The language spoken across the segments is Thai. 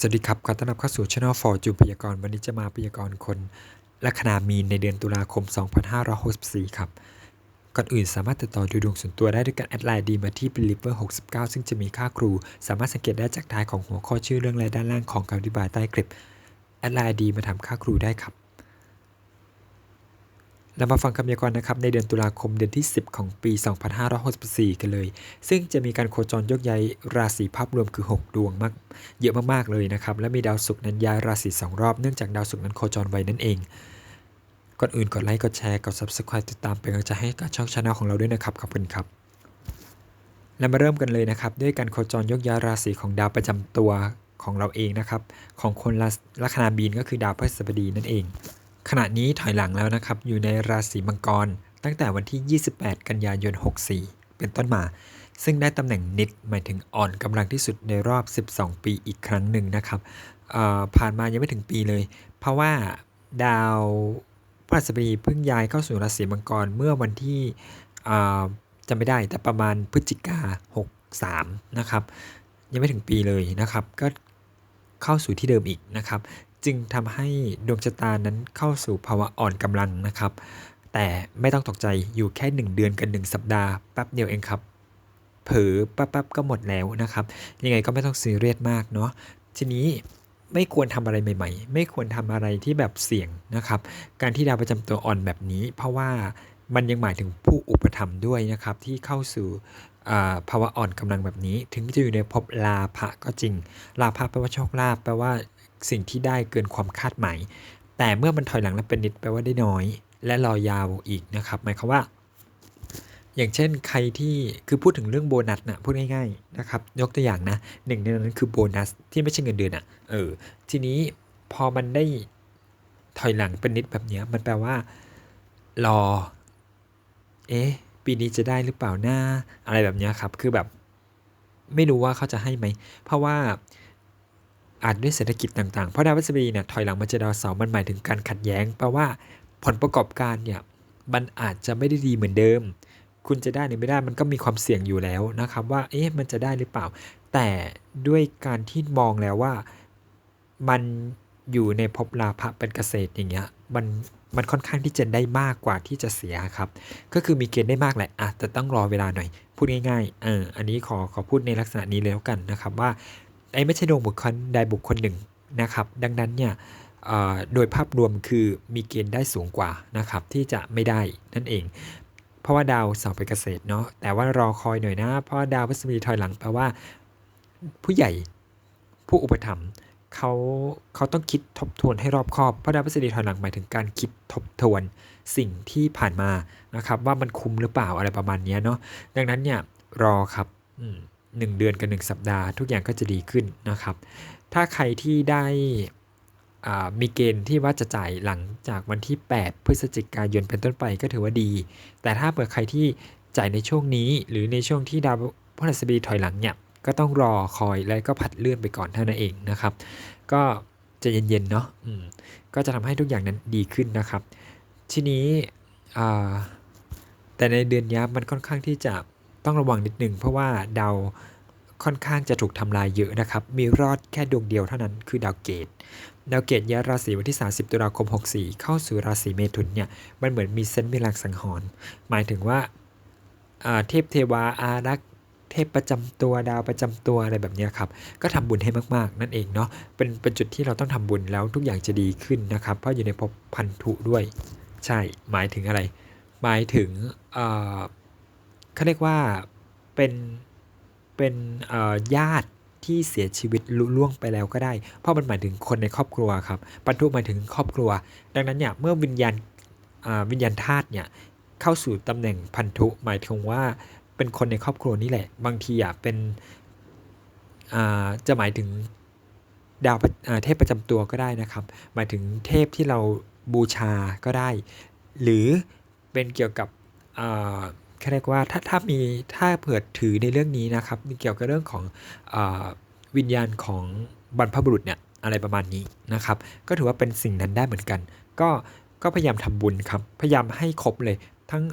สวัสดีครับขอต้อนรับเข้าสู่ช anel for จูพยากรณ์วันนี้จะมาพยากรณ์คนลัคนามีนในเดือนตุลาคม 2564 ครับ ก่อนอื่นสามารถติดต่อดูดวงส่วนตัวได้ด้วยการแอดไลน์ดีมาที่ believer 69 ซึ่งจะมีค่าครู สามารถสังเกตได้จากท้ายของหัวข้อชื่อเรื่องและด้านล่างของคำอธิบายใต้คลิป แอดไลน์ดีมาทำค่าครูได้ครับ เรามาฟังคำพยากรณ์นะครับในเดือนตุลาคมเดือนที่ 10 ของปี 2564 กันเลย ซึ่งจะมีการโคจรยกย้ายราศีภาพรวมคือ 6 ดวงมาก เยอะมากๆเลยนะครับ และมีดาวศุกร์นั้นย้ายราศี2รอบ เนื่องจากดาวศุกร์นั้นโคจรไวนั่นเอง ก่อนอื่นกดไลค์กดแชร์กด subscribe ติดตามเป็นกำลังใจให้กับช่องช anel ของเราด้วยนะครับขอบคุณครับแล้วมาเริ่มกันเลยนะครับ ด้วยการโคจรยกย้ายราศีของดาวประจำตัวของเราเองนะครับ ของคนลัลัคนาบีนก็คือดาวพฤหัสบดีนั่นเอง ขณะนี้ถอยหลังแล้วนะครับ อยู่ในราศีมังกร ตั้งแต่วันที่ 28 กันยายน 64 เป็นต้นมา ซึ่งได้ตำแหน่งนิดหมายถึงอ่อนกำลังที่สุดในรอบ 12 ปีอีกครั้งหนึ่งนะครับผ่านมายังไม่ถึงปีเลย เพราะว่าดาวพฤหัสบดีเพิ่งย้ายเข้าสู่ราศีมังกรเมื่อวันที่จำไม่ได้แต่ประมาณพฤศจิกา 63 นะครับ ยังไม่ถึงปีเลยนะครับ ก็เข้าสู่ที่เดิมอีกนะครับ จึงทำให้ดวงชะตานั้นเข้าสู่ภาวะอ่อนกำลังนะครับ แต่ไม่ต้องตกใจอยู่แค่ 1 เดือนกัน1สัปดาห์แป๊บเดียวเองครับ เผลอแป๊บๆก็หมดแล้วนะครับ ยังไงก็ไม่ต้องซีเรียสมากเนาะทีนี้ไม่ควรทำอะไรใหม่ ๆ ไม่ควรทำอะไรที่แบบเสี่ยงนะครับ การที่ดาวประจำตัวอ่อนแบบนี้ เพราะว่ามันยังหมายถึงผู้อุปถัมภ์ด้วยนะครับ ที่เข้าสู่ภาวะอ่อนกำลังแบบนี้ ถึงจะอยู่ในภพลาภะก็จริง ลาภะแปลว่าโชคลาภแปลว่า สิ่งที่ได้เกินความคาดหมาย แต่เมื่อมันถอยหลังแล้วเป็นนิดแปลว่าได้น้อย และรอยาวอีกนะครับหมายความว่า อย่างเช่นใครที่คือพูดถึงเรื่องโบนัสนะพูดง่ายๆนะครับยกตัวอย่างนะหนึ่งในนั้นคือโบนัสที่ไม่ใช่เงินเดือนอะ่ะเออทีนี้พอมันได้ถอยหลังเป็นนิดแบบเนี้ยมันแปลว่า รอ เอ๊ะปีนี้จะได้หรือเปล่าหน้าอะไรแบบเนี้ยครับ คือแบบ ไม่รู้ว่าเขาจะให้ไหม เพราะว่า อาจด้วยเศรษฐกิจต่างๆ เพราะดาวพฤหัสบดีเนี่ยถอยหลังมาเจอดาวเสาร์มันหมายถึงการขัดแย้งแปลว่าผลประกอบการเนี่ยมันอาจจะไม่ได้ดีเหมือนเดิม คุณจะได้หรือไม่ได้มันก็มีความเสี่ยงอยู่แล้วนะครับ ว่าเอ๊ะมันจะได้หรือเปล่า แต่ด้วยการที่มองแล้วว่ามันอยู่ในภพลาภะเป็นเกษตรอย่างเงี้ยมันมันค่อนข้างที่จะได้มากกว่าที่จะเสียครับ ก็คือมีเกณฑ์ได้มากแหละอะแต่ต้องรอเวลาหน่อย พูดง่ายๆเอออันนี้ขอขอพูดในลักษณะนี้เลยแล้วกันนะครับว่า ไอ้ไม่ใช่ดวงบุคคลใดบุคคลหนึ่งนะครับ ดังนั้นเนี่ยโดยภาพรวมคือมีเกณฑ์ได้สูงกว่านะครับที่จะไม่ได้นั่นเอง เพราะว่าดาวสาร์เป็นเกษตรเนาะแต่ว่ารอคอยหน่อยนะ เพราะาดาวพฤษภีถอยหลังแปลว่า ผู้ใหญ่ผู้อุปถัมภ์เขาเขาต้องคิดทบทวนให้รอบคอบเพราะดาวพฤษภีถอยหลังหมายถึงการคิดทบทวนสิ่งที่ผ่านมานะครับ ว่ามันคุ้มหรือเปล่าอะไรประมาณนี้เนาะดังนั้นเนี่ยรอครับ อืม หนึ่งเดือนกับหนึ่งสัปดาห์ ทุกอย่างก็จะดีขึ้นนะครับ ถ้าใครที่ได้มีเกณฑ์ที่ว่าจะจ่ายหลังจากวันที่ 8 พฤศจิกายนเป็นต้นไปก็ถือว่าดี แต่ถ้าเปิดใครที่จ่ายในช่วงนี้หรือในช่วงที่ดาวพฤหัสบดีถอยหลังเนี่ยก็ต้องรอคอยแล้วก็ผัดเลื่อนไปก่อนเท่านั้นเองนะครับ ก็จะเย็นๆเนาะก็จะทำให้ทุกอย่างนั้นดีขึ้นนะครับ ทีนี้แต่ในเดือนนี้มันค่อนข้างที่จะ ต้องระวังนิดนึงเพราะว่าดาวค่อนข้างจะถูกทำลายเยอะนะครับ มีรอดแค่ดวงเดียวเท่านั้นคือดาวเกต ดาวเกตย้ายราศีวันที่ 30 ตุลาคม 64 เข้าสู่ราศีเมถุนเนี่ย มันเหมือนมีเซนต์มีลางสังหรณ์หมายถึงว่าเทพเทวาอารักษ์เทพประจำตัวดาวประจำตัวอะไรแบบนี้ครับ ก็ทำบุญให้มากๆ นั่นเองเนาะ เป็นเป็นจุดที่เราต้องทำบุญแล้วทุกอย่างจะดีขึ้นนะครับ เพราะอยู่ในภพพันธุด้วย ใช่ หมายถึงอะไร หมายถึงเอ่อ เขาเรียกว่าเป็นเป็นญาติที่เสียชีวิตลุล่วงไปแล้วก็ได้ เพราะมันหมายถึงคนในครอบครัวครับพันธุหมายถึงครอบครัว ดังนั้นเนี่ยเมื่อวิญญาณวิญญาณธาตุเนี่ยเข้าสู่ตำแหน่งพันธุหมายถึงว่าเป็นคนในครอบครัวนี่แหละ บางทีอะเป็นจะหมายถึงดาวเทพประจำตัวก็ได้นะครับ หมายถึงเทพที่เราบูชาก็ได้ หรือเป็นเกี่ยวกับ เขาเรียกว่าถ้าถ้ามีถ้าเผื่อถือในเรื่องนี้นะครับมีเกี่ยวกับเรื่องของอวิญญาณของบรรพบุรุษเนี่ยอะไรประมาณนี้นะครับ ก็ถือว่าเป็นสิ่งนั้นได้เหมือนกัน ก็ก็พยายามทำบุญครับ พยายามให้ครบเลยทั้ง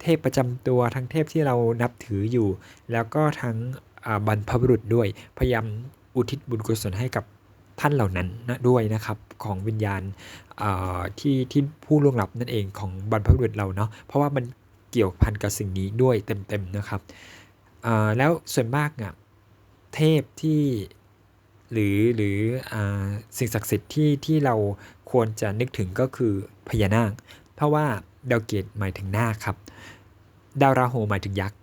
เทพประจำตัวทั้งเทพที่เรานับถืออยู่ แล้วก็ทั้งบรรพบุรุษด้วย พยายามอุทิศบุญกุศลให้กับท่านเหล่านั้นนะด้วยนะครับของวิญญาณที่ที่ผู้ล่วงลับนั่นเองของบรรพบุรุษเราเนาะเพราะว่ามัน เกี่ยวพันกับสิ่งนี้ด้วยเต็มๆนะครับแล้วส่วนมากอะเทพที่หรือหรืออสิ่งศักดิ์สิทธิ์ที่ที่เราควรจะนึกถึงก็คือพญานาค เพราะว่าดาวเกตหมายถึงนาคครับดาวราหูหมายถึงยักษ์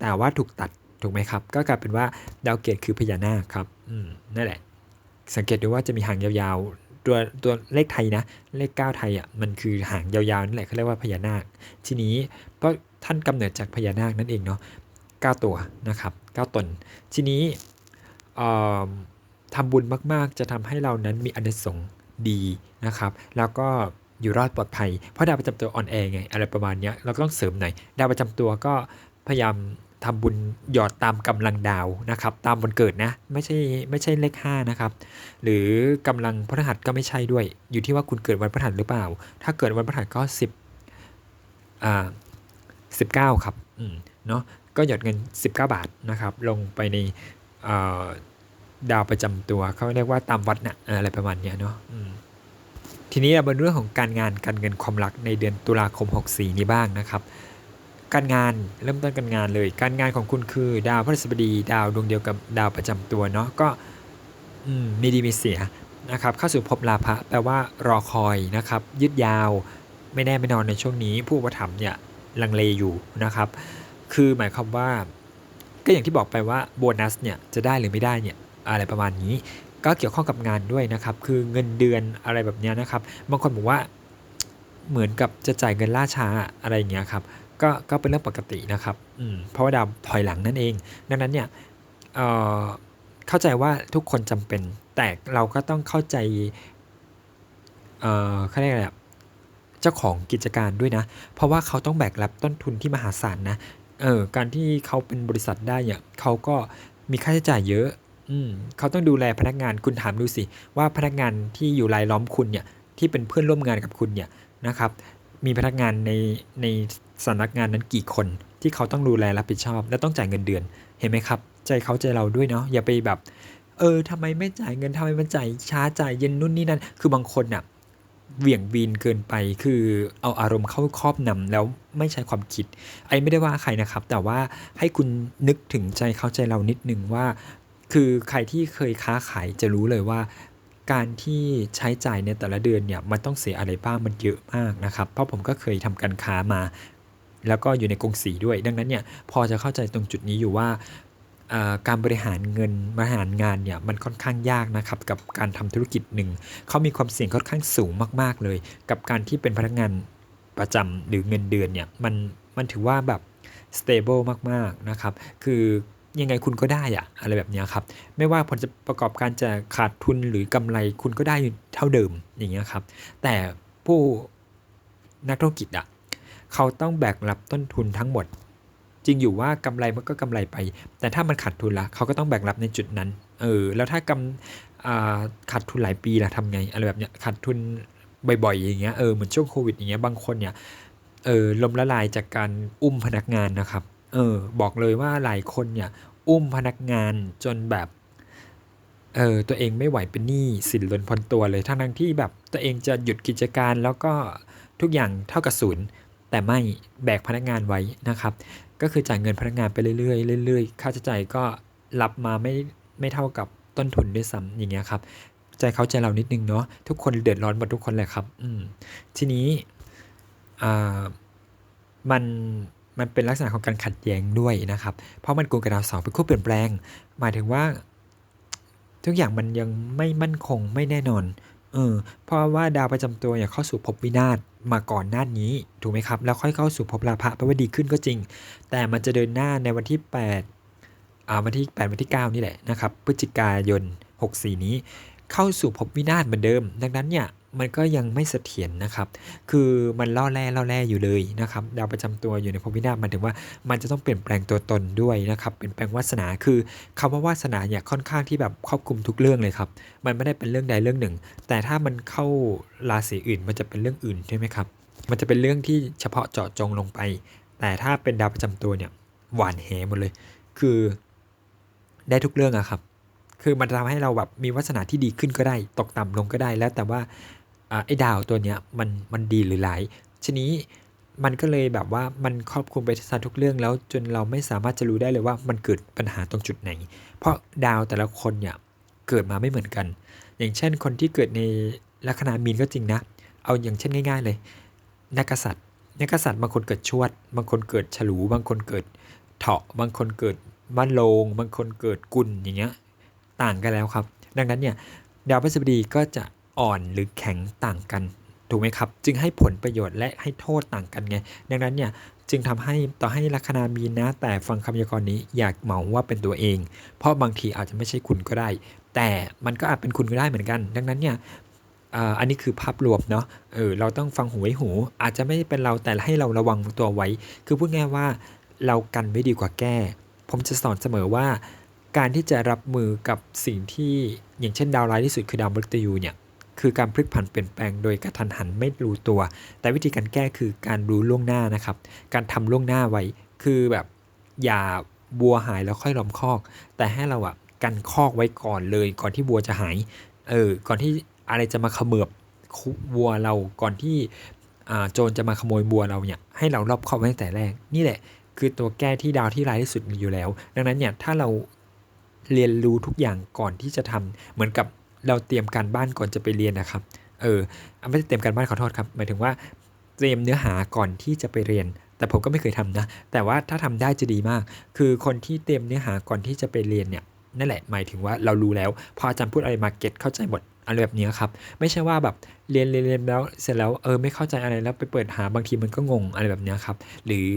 แต่ว่าถูกตัดถูกไหมครับ ก็กลายเป็นว่าดาวเกตคือพญานาคครับอืมนั่นแหละ สังเกตดูว่าจะมีหางยาว ตัวตัวเลขไทยนะ เลข 9 ไทยอะมันคือหางยาวๆนั่นแหละเขาเรียกว่าพญานาค ทีนี้ก็ท่านกำเนิดจากพญานาคนั่นเองเนาะ9ตัวนะครับ9ตน ทีนี้ทำบุญมากๆ จะทำให้เรานั้นมีอนิสงส์ดีนะครับ แล้วก็อยู่รอดปลอดภัย เพราะดาวประจำตัวอ่อนแอไง อะไรประมาณนี้เราก็ต้องเสริมหน่อย ดาวประจำตัวก็พยายาม ทำบุญหยอดตามกำลังดาวนะครับ ตามวันเกิดนะ ไม่ใช่ไม่ใช่เลข5นะครับ หรือกำลังพฤหัสก็ไม่ใช่ด้วย อยู่ที่ว่าคุณเกิดวันพฤหัสหรือเปล่า ถ้าเกิดวันพฤหัสก็10อ่า19ครับอืมเนาะก็หยอดเงิน 19 บาทนะครับ ลงไปในดาวประจำตัวเขาเรียกว่าตามวัดนะอะไรประมาณเนี้ยเนาะทีนี้เราเป็นเรื่องของการงานการเงินความรักในเดือนตุลาคม 64 นี้บ้างนะครับ การงานเริ่มต้นการงานเลย การงานของคุณคือดาวพฤหัสบดี ดาวดวงเดียวกับดาวประจำตัวเนาะก็มีดีมีเสียนะครับเข้าสู่ภพลาภะแปลว่ารอคอยนะครับ ยืดยาวไม่แน่ไม่นอนในช่วงนี้ ผู้ประถมเนี่ยลังเลอยู่นะครับ คือหมายความว่า ก็อย่างที่บอกไปว่าโบนัสเนี่ยจะได้หรือไม่ได้เนี่ยอะไรประมาณนี้ ก็เกี่ยวข้องกับงานด้วยนะครับ คือเงินเดือนอะไรแบบนี้นะครับบางคนบอกว่าเหมือนกับจะจ่ายเงินล่าช้าอะไรอย่างเงี้ยครับ ก็ก็เป็นเรื่องปกตินะครับอืมเพราะว่าดาวถอยหลังนั่นเอง ดังนั้นเนี่ยเเข้าใจว่าทุกคนจำเป็น แต่เราก็ต้องเข้าใจเอ่อเขาเรียกอะไรเจ้าของกิจการด้วยนะ เพราะว่าเขาต้องแบกรับต้นทุนที่มหาศาลนะเออการที่เขาเป็นบริษัทได้เนี่ยเขาก็มีค่าใช้จ่ายเยอะอืมเขาต้องดูแลพนักงานคุณถามดูสิ ว่าพนักงานที่อยู่รายล้อมคุณเนี่ยที่เป็นเพื่อนร่วมงานกับคุณเนี่ยนะครับ มีพนักงานในใน สำนักงานนั้นกี่คนที่เขาต้องดูแลรับผิดชอบ และต้องจ่ายเงินเดือนเห็นไหมครับ ใจเขาใจเราด้วยเนาะอย่าไปแบบ เออทำไมไม่จ่ายเงินทำไมมันจ่ายช้าจ่ายเย็นนู่นนี่นั่นคือบางคนน่ะเหวี่ยงวีนเกินไปคือเอาอารมณ์เข้าครอบนำแล้วไม่ใช้ความคิด ไอ้ไม่ได้ว่าใครนะครับ แต่ว่าให้คุณนึกถึงใจเขาใจเรานิดนึงว่า คือใครที่เคยค้าขายจะรู้เลยว่า การที่ใช้จ่ายในแต่ละเดือนเนี่ยมันต้องเสียอะไรบ้างมันเยอะมากนะครับ เพราะผมก็เคยทำการค้ามา แล้วก็อยู่ในกรุงศรีด้วย ดังนั้นเนี่ยพอจะเข้าใจตรงจุดนี้อยู่ว่าการบริหารเงินบริหารงานเนี่ยมันค่อนข้างยากนะครับกับการทำธุรกิจหนึ่งเขามีความเสี่ยงค่อนข้างสูงมาก ๆ เลย กับการที่เป็นพนักงานประจำหรือเงินเดือนเนี่ยมันมันถือว่าแบบ stable มากๆนะครับคือยังไงคุณก็ได้อะอะไรแบบนี้ครับ ไม่ว่าผลจะประกอบการจะขาดทุนหรือกำไรคุณก็ได้เท่าเดิมอย่างเงี้ยครับ แต่ผู้นักธุรกิจอะ เขาต้องแบกรับต้นทุนทั้งหมด จริงอยู่ว่ากำไรมันก็กำไรไป แต่ถ้ามันขาดทุนละเขาก็ต้องแบกรับในจุดนั้น เออ แล้วถ้ากำขาดทุนหลายปีละทำไงอะไรแบบเนี้ยขาดทุนบ่อยๆอย่างเงี้ยเออเหมือนช่วงโควิดอย่างเงี้ยบางคนเนี่ยเออล้มละลายจากการอุ้มพนักงานนะครับ เออ บอกเลยว่าหลายคนเนี่ย อุ้มพนักงานจนแบบเออตัวเองไม่ไหวเป็นหนี้สินล้นพ้นตัวเลยทั้งทั้งที่แบบตัวเองจะหยุดกิจการแล้วก็ทุกอย่างเท่ากับศูนย์ แต่ไม่แบกพนักงานไว้นะครับ ก็คือจ่ายเงินพนักงานไปเรื่อยๆเรื่อยๆ ค่าใช้จ่ายก็รับมาไม่ไม่เท่ากับต้นทุนด้วยซ้ำอย่างเงี้ยครับใจเขาใจเรานิดนึงเนาะทุกคนเดือดร้อนหมดทุกคนแหละครับ อืมทีนี้อ่ามันมันเป็นลักษณะของการขัดแย้งด้วยนะครับ เพราะมันกูกับดาวเสาร์เป็นคู่เปลี่ยนแปลง หมายถึงว่า ทุกอย่างมันยังไม่มั่นคงไม่แน่นอน เออ เพราะว่าดาวประจำตัวอย่างเข้าสู่ภพวินาศ มาก่อนหน้านี้ถูกไหมครับ แล้วค่อยเข้าสู่ภพลาภะแปลว่าดีขึ้นก็จริง แต่มันจะเดินหน้าในวันที่8อ่าวันที่8วันที่ 9 นี่แหละนะครับพฤศจิกายน 64 นี้ เข้าสู่ภพวินาศเหมือนเดิม ดังนั้นเนี่ย มันก็ยังไม่เสถียรนะครับ คือมันล่อแร่ล่อแร่อยู่เลยนะครับ ดาวประจำตัวอยู่ในภพวินาศมันถึงว่ามันจะต้องเปลี่ยนแปลงตัวตนด้วยนะครับ เปลี่ยนแปลงวาสนา คือคำว่าวาสนาเนี่ยค่อนข้างที่แบบครอบคลุมทุกเรื่องเลยครับ มันไม่ได้เป็นเรื่องใดเรื่องหนึ่ง แต่ถ้ามันเข้าราศีอื่น มันจะเป็นเรื่องอื่นใช่ไหมครับ มันจะเป็นเรื่องที่เฉพาะเจาะจงลงไป แต่ถ้าเป็นดาวประจำตัวเนี่ยหวานแหหมดเลย คือได้ทุกเรื่องอะครับ คือมันทำให้เราแบบมีวาสนาที่ดีขึ้นก็ได้ ตกต่ำลงก็ได้ แล้วแต่ว่า ไอ้ดาวตัวเนี้ยมันมันดีหรือหลายทีนี้มันก็เลยแบบว่ามันครอบคลุมไปซะทุกเรื่องแล้วจนเราไม่สามารถจะรู้ได้เลยว่ามันเกิดปัญหาตรงจุดไหน เพราะดาวแต่ละคนเนี่ยเกิดมาไม่เหมือนกัน อย่างเช่นคนที่เกิดในลัคนามีนก็จริงนะ เอาอย่างเช่นง่าย ๆเลย นักษัตริย์ นักษัตริย์บางคนเกิดชวด บางคนเกิดฉลู บางคนเกิดเถาะ บางคนเกิดมะโรงบางคนเกิดกุลอย่างเงี้ยต่างกันแล้วครับ ดังนั้นเนี่ยดาวพฤหัสบดีก็จะ อ่อนหรือแข็งต่างกันถูกไหมครับ จึงให้ผลประโยชน์และให้โทษต่างกันไง ดังนั้นเนี่ยจึงทำให้ต่อให้ลัคนามีนะ แต่ฟังคำพยากรณ์นี้อยากเหมาว่าเป็นตัวเอง เพราะบางทีอาจจะไม่ใช่คุณก็ได้ แต่มันก็อาจเป็นคุณก็ได้เหมือนกัน ดังนั้นเนี่ยอันนี้คือภาพรวมเนาะเออเราต้องฟังหูไว้หู อาจจะไม่เป็นเราแต่ให้เราระวังตัวไว้ คือพูดง่ายว่าเรากันไม่ดีกว่าแก้ ผมจะสอนเสมอว่า การที่จะรับมือกับสิ่งที่อย่างเช่นดาวร้ายที่สุดคือดาวมฤตยูเนี่ย คือการพลิกผันเปลี่ยนแปลงโดยกระทันหันไม่รู้ตัว แต่วิธีการแก้คือการรู้ล่วงหน้านะครับ การทำล่วงหน้าไว้ คือแบบอย่าบัวหายแล้วค่อยล้อมคอก แต่ให้เราอะกันคอกไว้ก่อนเลย ก่อนที่บัวจะหาย เออ ก่อนที่อะไรจะมาเขมือบคุวัวเรา ก่อนที่โจรจะมาขโมยบัวเราเนี่ย ให้เรารอบคอบไว้ตั้งแต่แรก นี่แหละ คือตัวแก้ที่ดาวที่ร้ายที่สุดมีอยู่แล้ว ดังนั้นเนี่ย ถ้าเราเรียนรู้ทุกอย่างก่อนที่จะทำเหมือนกับ เราเตรียมการบ้านก่อนจะไปเรียนนะครับ เออไม่ได้เตรียมการบ้านขอโทษครับ หมายถึงว่าเตรียมเนื้อหาก่อนที่จะไปเรียน แต่ผมก็ไม่เคยทำนะ แต่ว่าถ้าทำได้จะดีมาก คือคนที่เตรียมเนื้อหาก่อนที่จะไปเรียนเนี่ยนั่นแหละหมายถึงว่าเรารู้แล้วพออาจารย์พูดอะไรมาเก็ตเข้าใจหมดอะไรแบบนี้ครับไม่ใช่ว่าแบบเรียนเรียนเรียนแล้วเสร็จแล้วเออไม่เข้าใจอะไรแล้วไปเปิดหาบางทีมันก็งงอะไรแบบนี้ครับหรือ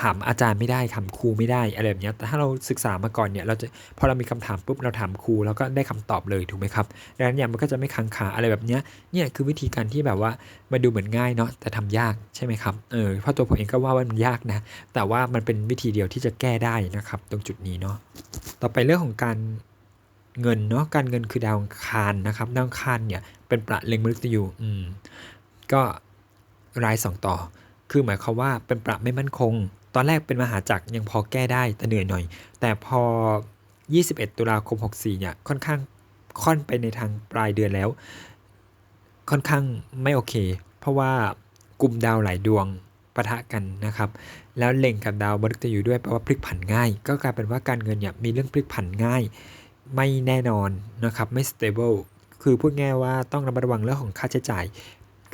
ถามอาจารย์ไม่ได้ถามครูไม่ได้อะไรแบบนี้แต่ถ้าเราศึกษามาก่อนเนี่ยเราจะพอเรามีคำถามปุ๊บเราถามครูแล้วก็ได้คำตอบเลยถูกไหมครับดังนั้นเนี่ยมันก็จะไม่ค้างคาอะไรแบบนี้เนี่ยคือวิธีการที่แบบว่ามาดูเหมือนง่ายเนาะแต่ทำยากใช่ไหมครับเออเพราะตัวผมเองก็ว่ามันยากนะแต่ว่ามันเป็นวิธีเดียวที่จะแก้ได้นะครับ ตรงจุดนี้เนาะต่อไปเรื่องของการเงินเนาะการเงินคือดาวังคารนะครับดาวังคารเนี่ยเป็นประเล็งมฤตยูอืมก็รายสองต่อ คือหมายความว่าเป็นประไม่มั่นคง ตอนแรกเป็นมหาจักรยังพอแก้ได้แต่เหนื่อยหน่อย แต่พอ 21 ตุลาคม 64 เนี่ยค่อนข้างค่อนไปในทางปลายเดือนแล้ว ค่อนข้างไม่โอเค เพราะว่ากลุ่มดาวหลายดวงปะทะกันนะครับ แล้วเล็งกับดาวมฤตยูด้วยแปลว่าพลิกผันง่าย ก็กลายเป็นว่าการเงินเนี่ยมีเรื่องพลิกผันง่าย ไม่แน่นอนนะครับไม่ stable คือพูดง่ายว่าต้องระมัดระวังเรื่องของค่าใช้จ่าย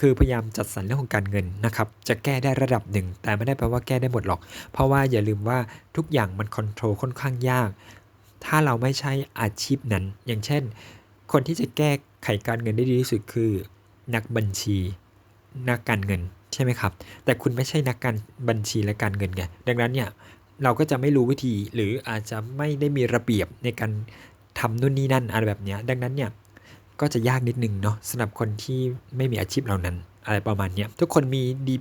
คือพยายามจัดสรรเรื่องของการเงินนะครับ จะแก้ได้ระดับหนึ่ง แต่ไม่ได้แปลว่าแก้ได้หมดหรอก เพราะว่าอย่าลืมว่าทุกอย่างมันคอนโทรลค่อนข้างยาก ถ้าเราไม่ใช่อาชีพนั้น อย่างเช่น คนที่จะแก้ไขการเงินได้ดีที่สุดคือ นักบัญชี นักการเงินใช่ไหมครับ แต่คุณไม่ใช่นักการบัญชีและการเงินไง ดังนั้นเนี่ยเราก็จะไม่รู้วิธีหรืออาจจะไม่ได้มีระเบียบในการทำนู่นนี่นั่นอะไรแบบนี้ดังนั้นเนี่ย ก็จะยากนิดนึงเนาะสำหรับคนที่ไม่มีอาชีพเหล่านั้น อะไรประมาณนี้ทุกคนมีดี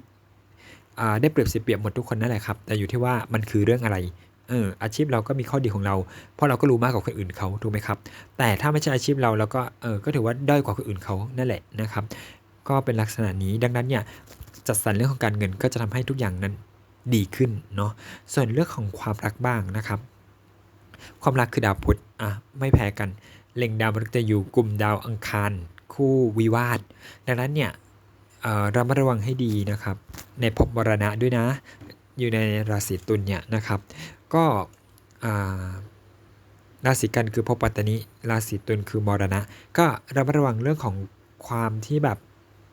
ได้เปรียบเสียเปรียบหมดทุกคนนั่นแหละครับ แต่อยู่ที่ว่ามันคือเรื่องอะไรเอออาชีพเราก็มีข้อดีของเรา เพราะเราก็รู้มากกว่าคนอื่นเขาถูกไหมครับ แต่ถ้าไม่ใช่อาชีพเราเราก็เออก็ถือว่าด้อยกว่าคนอื่นเขานั่นแหละนะครับ ก็เป็นลักษณะนี้ดังนั้นเนี่ยจัดสรรเรื่องของการเงินก็จะทำให้ทุกอย่างนั้นดีขึ้นเนาะส่วนเรื่องของความรักบ้างนะครับ ความรักคือดาวพุธอะไม่แพ้กัน เล็งดาวมฤตยูกลุ่มดาวอังคารคู่วิวาท ดังนั้นเนี่ยเระมัดระวังให้ดีนะครับ ในภพมรณะด้วยนะ อยู่ในราศีตุลเนี่ยนะครับ ก็ราศีกันคือภพปัตตนิราศีตุลคือมรณะ ก็ระมัดระวังเรื่องของความที่แบบ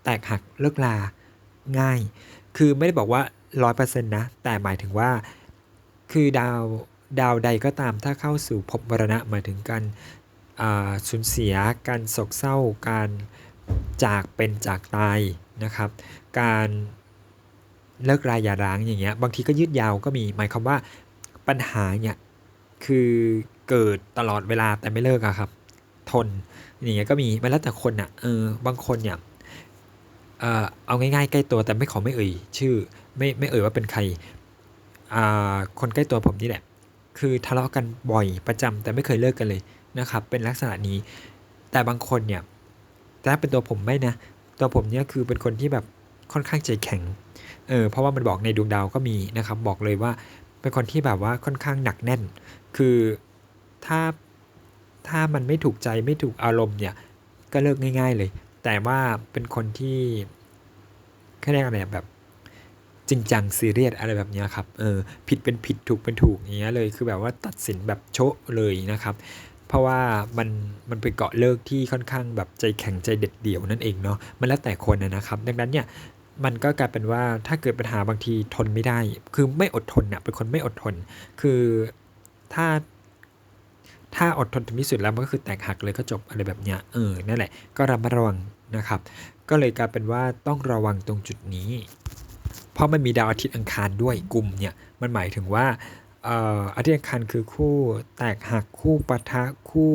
แตกหักเลิกลาง่าย คือไม่ได้บอกว่าร้อยเปอร์เซ็นต์นะ แต่หมายถึงว่า คือดาวดาวใดก็ตามถ้าเข้าสู่ภพมรณะหมายถึงการ สูญเสียการโศกเศร้า การจากเป็นจากตายนะครับ การเลิกรายอย่าร้างอย่างเงี้ยบางทีก็ยืดยาวก็มีหมายความว่าปัญหาเนี่ยคือเกิดตลอดเวลาแต่ไม่เลิกอะครับ ทนอย่างเงี้ยก็มีมันแล้วแต่คนอะเออบางคนเนี่ยเออเอาง่ายๆใกล้ตัวแต่ไม่ขอไม่เอ่ยชื่อไม่ไม่เอ่ยว่าเป็นใครอ่าคนใกล้ตัวผมนี่แหละ คือทะเลาะกันบ่อยประจำแต่ไม่เคยเลิกกันเลย นะครับเป็นลักษณะนี้ แต่บางคนเนี่ยถ้าเป็นตัวผมไม่นะตัวผมเนี่ยคือเป็นคนที่แบบค่อนข้างใจแข็งเออเพราะว่ามันบอกในดวงดาวก็มีนะครับบอกเลยว่าเป็นคนที่แบบว่าค่อนข้างหนักแน่น คือถ้าถ้ามันไม่ถูกใจไม่ถูกอารมณ์เนี่ยก็เลิกง่าย ๆเลย แต่ว่าเป็นคนที่เขาเรียกอะไรแบบจริงจังซีเรียสอะไรแบบนี้ครับ เออผิดเป็นผิดถูกเป็นถูกอย่างเงี้ยเลย คือแบบว่าตัดสินแบบโชะเลยนะครับ เพราะว่ามันมันเป็นเกาะเลิกที่ค่อนข้างแบบใจแข็งใจเด็ดเดี่ยวนั่นเองเนาะมันแล้วแต่คนนะครับ ดังนั้นเนี่ยมันก็กลายเป็นว่าถ้าเกิดปัญหาบางทีทนไม่ได้ คือไม่อดทนน่ะเป็นคนไม่อดทน คือถ้าถ้าอดทนถึงที่สุดแล้วมันก็คือแตกหักเลยก็จบอะไรแบบเนี้ยเออนั่นแหละก็ระมัดระวังนะครับ ก็เลยกลายเป็นว่าต้องระวังตรงจุดนี้ เพราะมันมีดาวอาทิตย์อังคารด้วยกลุ่มเนี่ยมันหมายถึงว่า อ่ออาทิตย์อังคารคือคู่แตกหักคู่ปะทะคู่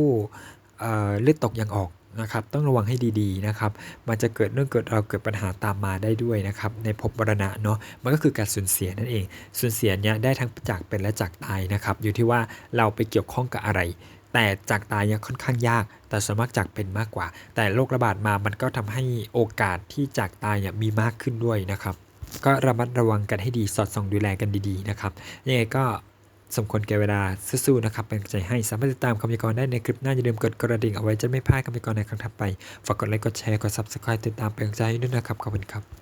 เลือดตกยังออกนะครับต้องระวังให้ดีๆนะครับ มันจะเกิดเรื่องเกิดเราเกิดปัญหาตามมาได้ด้วยนะครับ ในภพมรณะเนาะมันก็คือการสูญเสียนั่นเองสูญเสียเนี่ยได้ทั้งจากเป็นและจากตายนะครับ อยู่ที่ว่าเราไปเกี่ยวข้องกับอะไร แต่จากตายเนี่ยค่อนข้างยาก แต่ส่วนมากจากเป็นมากกว่า แต่โรคระบาดมามันก็ทำให้โอกาสที่จากตายเนี่ยมีมากขึ้นด้วยนะครับ ก็ระมัดระวังกันให้ดีสอดส่องดูแลกันดีๆนะครับยังไงก็ สมควรแก่เวลาสู้ๆนะครับเป็นกำลังใจให้สามารถติดตามคำพยากรณ์ได้ในคลิปหน้าอย่าลืมกดกระดิ่งเอาไว้จะไม่พลาดคำพยากรณ์ในครั้งถัดไปฝากกดไลค์กดแชร์กด subscribe ติดตามเป็นกำลังใจให้ด้วยนะครับขอบคุณครับ